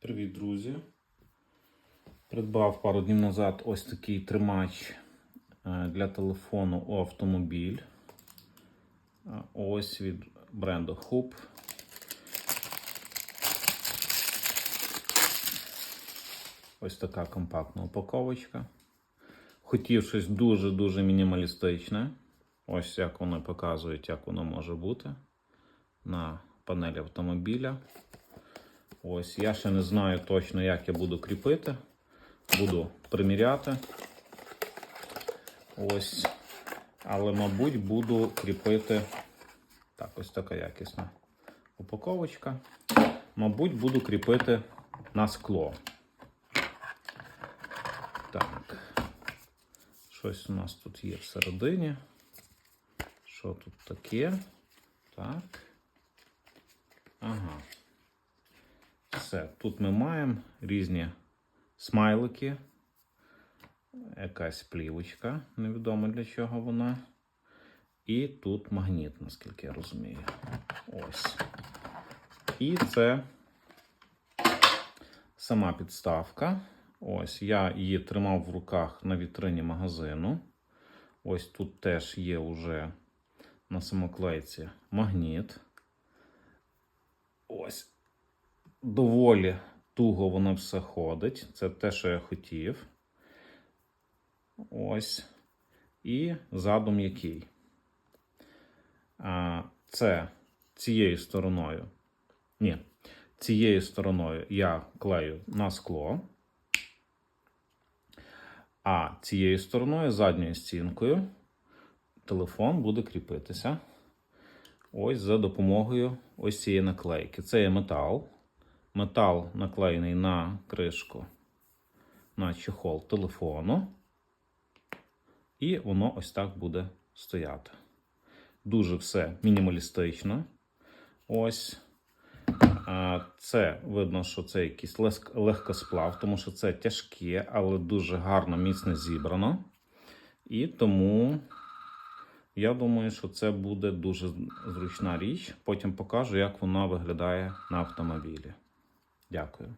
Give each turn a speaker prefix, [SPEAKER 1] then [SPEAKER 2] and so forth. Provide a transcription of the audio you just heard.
[SPEAKER 1] Привіт, друзі! Придбав пару днів назад ось такий тримач е, для телефону у автомобіль. Е, Ось від бренду Hoop. Ось така компактна упаковочка. Хотів щось дуже-дуже мінімалістичне. Ось як вони показують, як воно може бути на панелі автомобіля. Ось, я ще не знаю точно, як я буду кріпити. Буду приміряти. Ось. Але, мабуть, буду кріпити. Так, ось така якісна упаковочка. Мабуть, буду кріпити на скло. Так. Щось у нас тут є всередині. Що тут таке? Так. Все, тут ми маємо різні смайлики, якась плівочка, невідомо для чого вона. І тут магніт, наскільки я розумію. Ось. І це сама підставка. Ось, я її тримав в руках на вітрині магазину. Ось тут теж є уже на самоклейці магніт. Ось доволі туго воно все ходить. Це те, що я хотів. Ось. І задум який. Це цією стороною. Ні, цією стороною я клею на скло. А цією стороною, задньою стінкою, телефон буде кріпитися. Ось за допомогою ось цієї наклейки. Це є метал. Метал наклеєний на кришку, на чехол телефону. І воно ось так буде стояти. Дуже все мінімалістично. Ось. Це видно, що це якийсь легкосплав, тому що це тяжке, але дуже гарно, міцно зібрано. І тому я думаю, що це буде дуже зручна річ. Потім покажу, як вона виглядає на автомобілі. Дякую.